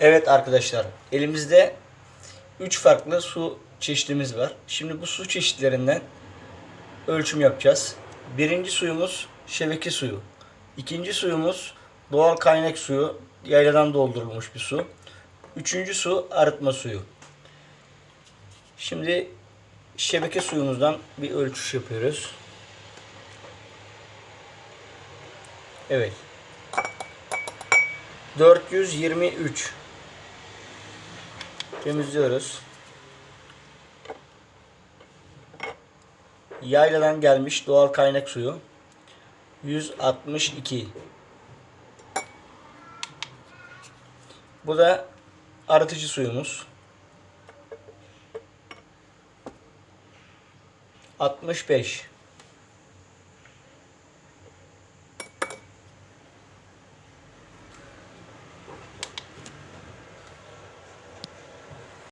Evet arkadaşlar elimizde 3 farklı su çeşitimiz var. Şimdi bu su çeşitlerinden ölçüm yapacağız. Birinci suyumuz şebeke suyu. İkinci suyumuz doğal kaynak suyu. Yayladan doldurulmuş bir su. Üçüncü su arıtma suyu. Şimdi şebeke suyumuzdan bir ölçüş yapıyoruz. Evet. 423 temizliyoruz. Yayladan gelmiş doğal kaynak suyu. 162 Bu da arıtıcı suyumuz. 65